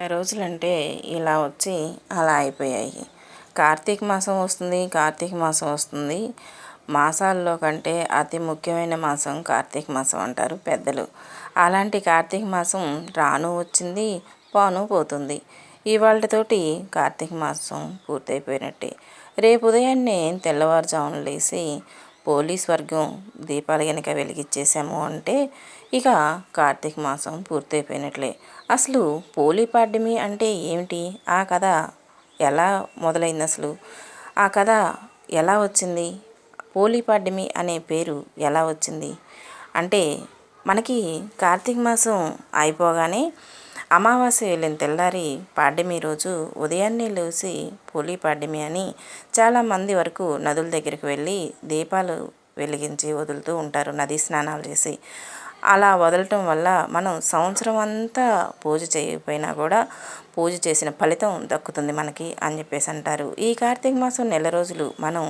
రోజులంటే ఇలా వచ్చి అలా అయిపోయాయి. కార్తీక మాసం వస్తుంది కార్తీక మాసం వస్తుంది. మాసాల్లో కంటే అతి ముఖ్యమైన మాసం కార్తీక మాసం అంటారు పెద్దలు. అలాంటి కార్తీక మాసం రాను వచ్చింది పోను పోతుంది. ఇవాళతోటి కార్తీక మాసం పూర్తయిపోయినట్టే. రేపు ఉదయాన్నే తెల్లవారుజామున లేచి పోలీస్ వర్గం దీపాలు కనుక వెలిగించేసాము అంటే ఇక కార్తీక మాసం పూర్తయిపోయినట్లే. అసలు పోలీ పాడ్యమి అంటే ఏమిటి? ఆ కథ ఎలా మొదలైంది అసలు? ఆ కథ ఎలా వచ్చింది? పోలీ పాడ్యమి అనే పేరు ఎలా వచ్చింది? అంటే మనకి కార్తీక మాసం అయిపోగానే అమావాస్య వెళ్ళిన తెల్లారి పాడ్యమి రోజు ఉదయాన్నే లేచి పోలి పాడ్యమి అని చాలామంది వరకు నదుల దగ్గరికి వెళ్ళి దీపాలు వెలిగించి వదులుతూ ఉంటారు నదీ స్నానాలు చేసి. అలా వదలటం వల్ల మనం సంవత్సరం అంతా పూజ చేయకపోయినా కూడా పూజ చేసిన ఫలితం దక్కుతుంది మనకి అని చెప్పేసి అంటారు. ఈ కార్తీక మాసం నెల రోజులు మనం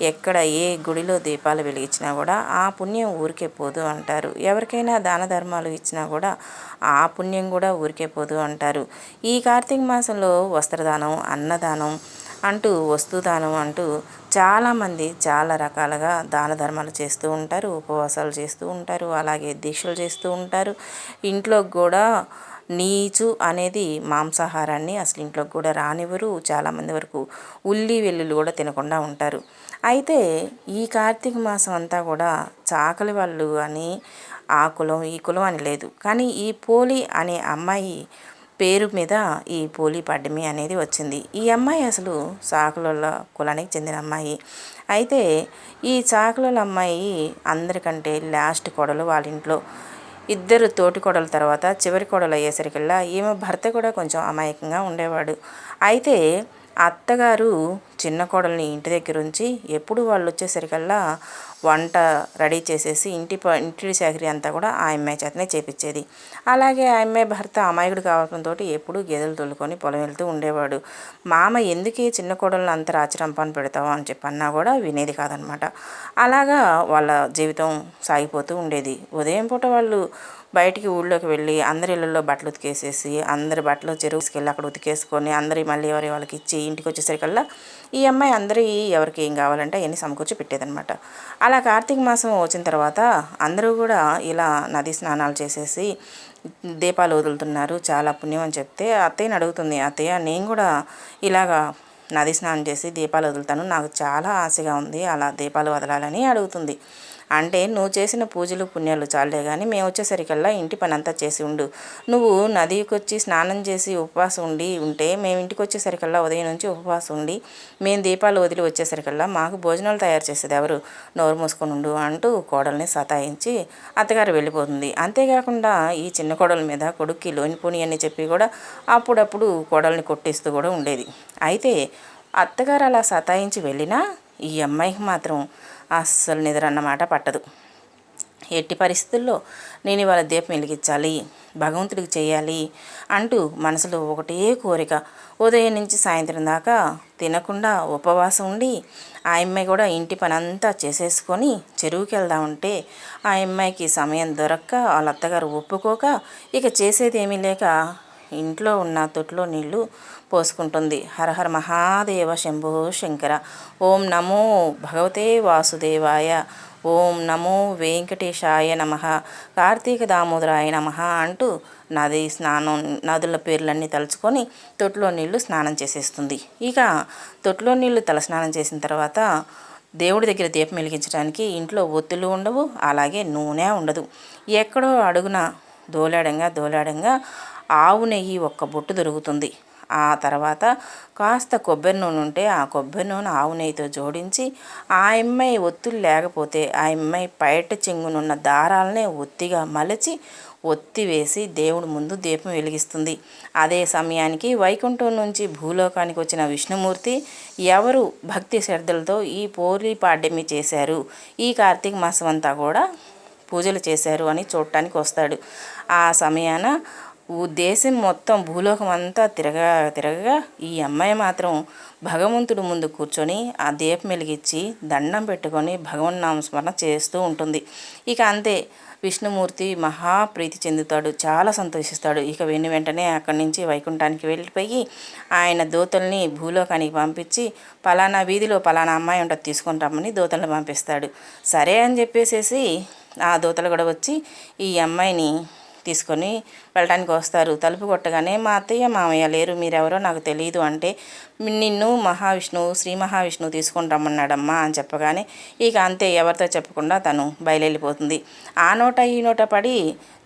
ఎక్కడ ఏ గుడిలో దీపాలు వెలిగించినా కూడా ఆ పుణ్యం ఊరికే పోదు అంటారు. ఎవరికైనా దాన ధర్మాలు ఇచ్చినా కూడా ఆ పుణ్యం కూడా ఊరికే పోదు అంటారు. ఈ కార్తీక మాసంలో వస్త్రదానం అన్నదానం అంటూ వస్తుదానం అంటూ చాలామంది చాలా రకాలుగా దాన ధర్మాలు చేస్తూ ఉంటారు ఉపవాసాలు చేస్తూ ఉంటారు అలాగే దీక్షలు చేస్తూ ఉంటారు. ఇంట్లో కూడా నీచు అనేది మాంసాహారాన్ని అసలు ఇంట్లోకి కూడా రానివ్వరు. చాలామంది వరకు ఉల్లి వెల్లుల్లి కూడా తినకుండా ఉంటారు. అయితే ఈ కార్తీక మాసం అంతా కూడా చాకలి వాళ్ళు అని ఆ కులం ఈ కులం అని లేదు. కానీ ఈ పోలి అనే అమ్మాయి పేరు మీద ఈ పోలీ పడ్డమి అనేది వచ్చింది. ఈ అమ్మాయి అసలు చాకలోళ్ళ కులానికి చెందిన అమ్మాయి. అయితే ఈ చాకలోళ్ళ అమ్మాయి అందరికంటే లాస్ట్ కొడలు వాళ్ళ ఇంట్లో. ఇద్దరు తోటి కొడల తర్వాత చివరి కొడలు అయ్యేసరికల్లా ఈమె భర్త కూడా కొంచెం అమాయకంగా ఉండేవాడు. అయితే అత్తగారు చిన్న కోడల్ని ఇంటి దగ్గర ఉంచి ఎప్పుడు వాళ్ళు వచ్చేసరికల్లా వంట రెడీ చేసేసి ఇంటి ప ఇంటి చాకరీ అంతా కూడా ఆ అమ్మాయి చేతనే చేపించేది అలాగే ఆ అమ్మాయి భర్త అమాయకుడు కావడంతో ఎప్పుడు గేదెలు తొలుకొని పొలం వెళ్తూ ఉండేవాడు. మామ ఎందుకే చిన్న కోడలను అంత రాచరంపాన్ని పెడతావు? అని చెప్పి అన్నా కూడా వినేది కాదనమాట. అలాగా వాళ్ళ జీవితం సాగిపోతూ ఉండేది. ఉదయం పూట వాళ్ళు బయటికి ఊళ్ళోకి వెళ్ళి అందరి ఇళ్ళల్లో బట్టలు ఉతికేసేసి అందరి బట్టలు చెరువుకి వెళ్ళి అక్కడ ఉతికేసుకొని అందరి మళ్ళీ ఎవరి వాళ్ళకి ఇచ్చి ఇంటికి వచ్చేసరికల్లా ఈ అమ్మాయి అందరి ఎవరికి ఏం కావాలంటే అవన్నీ సమకూర్చి పెట్టేదనమాట అలా కార్తీక మాసం వచ్చిన తర్వాత అందరూ కూడా ఇలా నది స్నానాలు చేసేసి దీపాలు వదులుతున్నారు. చాలా పుణ్యం అని చెప్తే అత్తయ్యని అడుగుతుంది అత్తయ్య నేను కూడా ఇలాగా నది స్నానం చేసి దీపాలు వదులుతాను. నాకు చాలా ఆశగా ఉంది. అలా దీపాలు వదలాలని అడుగుతుంది. అంటే నువ్వు చేసిన పూజలు పుణ్యాలు చాలే కానీ మేము వచ్చేసరికల్లా ఇంటి పని అంతా చేసి ఉండు. నువ్వు నదికి వచ్చి స్నానం చేసి ఉపవాసం ఉండి ఉంటే మేము ఇంటికి వచ్చేసరికల్లా ఉదయం నుంచి ఉపవాసం ఉండి మేము దీపాలు వదిలి వచ్చేసరికల్లా మాకు భోజనాలు తయారు చేసేది ఎవరు? నోరు మూసుకొని ఉండు అంటూ కోడల్ని సతాయించి అత్తగారు వెళ్ళిపోతుంది. అంతేకాకుండా ఈ చిన్న కోడల మీద కొడుక్కి లోనిపోని అని చెప్పి కూడా అప్పుడప్పుడు కోడల్ని కొట్టిస్తూ కూడా ఉండేది. అయితే అత్తగారు అలా సతాయించి వెళ్ళినా ఈ అమ్మాయికి మాత్రం అస్సలు నిద్ర అన్నమాట పట్టదు. ఎట్టి పరిస్థితుల్లో నేను ఇవాళ దీపం వెలిగించాలి భగవంతుడికి చేయాలి అంటూ మనసులో ఒకటే కోరిక. ఉదయం నుంచి సాయంత్రం దాకా తినకుండా ఉపవాసం ఉండి ఆ అమ్మాయి కూడా ఇంటి పని అంతా చేసేసుకొని చెరువుకి వెళ్దామంటే ఆ అమ్మాయికి సమయం దొరక్క వాళ్ళ అత్తగారు ఒప్పుకోక ఇక చేసేది ఏమీ లేక ఇంట్లో ఉన్న తొట్లో నీళ్ళు పోసుకుంటుంది. హరహర మహాదేవ శంభో శంకర. ఓం నమో భగవతే వాసుదేవాయ. ఓం నమో వెంకటేశాయ నమ. కార్తీక దామోదరాయ నమ అంటూ నది స్నానం నదుల పేర్లన్నీ తలుచుకొని తొట్లో నీళ్ళు స్నానం చేసేస్తుంది. ఇక తొట్లో నీళ్ళు తల స్నానం చేసిన తర్వాత దేవుడి దగ్గర దీపం వెలిగించడానికి ఇంట్లో ఒత్తులు ఉండవు అలాగే నూనె ఉండదు. ఎక్కడో అడుగున దోలాడంగా దోలాడంగా ఆవు నెయ్యి ఒక్క బొట్టు దొరుకుతుంది. ఆ తర్వాత కాస్త కొబ్బరి నూనె ఉంటే ఆ కొబ్బరి నూనె ఆవు నెయ్యితో జోడించి ఆ అమ్మాయి ఒత్తులు లేకపోతే ఆ అమ్మాయి బయట చెంగునున్న దారాలనే ఒత్తిగా మలచి ఒత్తి వేసి దేవుడి ముందు దీపం వెలిగిస్తుంది. అదే సమయానికి వైకుంఠం నుంచి భూలోకానికి వచ్చిన విష్ణుమూర్తి ఎవరు భక్తి శ్రద్ధలతో ఈ పోలి పాడ్యమి చేశారు? ఈ కార్తీక మాసం అంతా కూడా పూజలు చేశారు అని చూడటానికి వస్తాడు. ఆ సమయాన దేశం మొత్తం భూలోకం అంతా తిరగా తిరగగా ఈ అమ్మాయి మాత్రం భగవంతుడు ముందు కూర్చొని ఆ దీపం వెలిగించి దండం పెట్టుకొని భగవన్ నామస్మరణ చేస్తూ ఉంటుంది. ఇక అంతే విష్ణుమూర్తి మహా ప్రీతి చెందుతాడు చాలా సంతోషిస్తాడు. ఇక వెను వెంటనే అక్కడి నుంచి వైకుంఠానికి వెళ్ళిపోయి ఆయన దూతల్ని భూలోకానికి పంపించి పలానా వీధిలో పలానా అమ్మాయి ఉంటుంది తీసుకొని రమ్మని దూతల్ని పంపిస్తాడు. సరే అని చెప్పేసేసి ఆ దూతలు కూడా వచ్చి ఈ అమ్మాయిని తీసుకొని వెళ్ళడానికి వస్తారు. తలుపు కొట్టగానే మా అత్తయ్య మామయ్య లేరు మీరెవరో నాకు తెలియదు అంటే నిన్ను మహావిష్ణువు శ్రీ మహావిష్ణువు తీసుకొని రమ్మన్నాడమ్మా అని చెప్పగానే ఇక అంతే ఎవరితో చెప్పకుండా తను బయలుదేరిపోతుంది ఆ నోట ఈ నోట పడి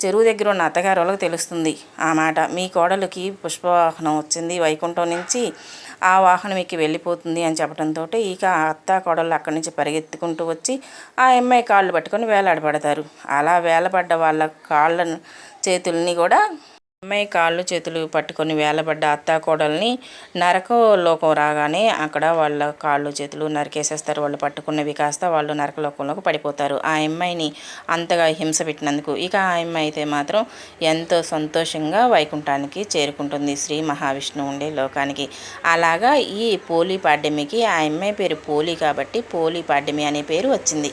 చెరువు దగ్గర ఉన్న అత్తగారు వాళ్ళకి తెలుస్తుంది ఆ మాట. మీ కోడలికి పుష్పవాహనం వచ్చింది వైకుంఠం నుంచి ఆ వాహనం ఎక్కి వెళ్ళిపోతుంది అని చెప్పడంతో ఇక అత్త కొడలు అక్కడి నుంచి పరిగెత్తుకుంటూ వచ్చి ఆ అమ్మాయి కాళ్ళు పట్టుకొని వేలాడబడతారు. అలా వేలపడ్డ వాళ్ళ కాళ్ళను చేతుల్ని కూడా అమ్మాయి కాళ్ళు చేతులు పట్టుకొని వేలబడ్డ అత్తాకోడల్ని నరకలోకం రాగానే అక్కడ వాళ్ళ కాళ్ళు చేతులు నరికేసేస్తారు. వాళ్ళు పట్టుకున్నవి కాస్త వాళ్ళు నరకలోకంలోకి పడిపోతారు. ఆ అమ్మాయిని అంతగా హింస పెట్టినందుకు ఇక ఆ అమ్మాయి అయితే మాత్రం ఎంతో సంతోషంగా వైకుంఠానికి చేరుకుంటుంది శ్రీ మహావిష్ణువు ఉండే లోకానికి. అలాగా ఈ పోలీ పాడ్యమికి ఆ అమ్మాయి పేరు పోలీ కాబట్టి పోలీ పాడ్యమి అనే పేరు వచ్చింది.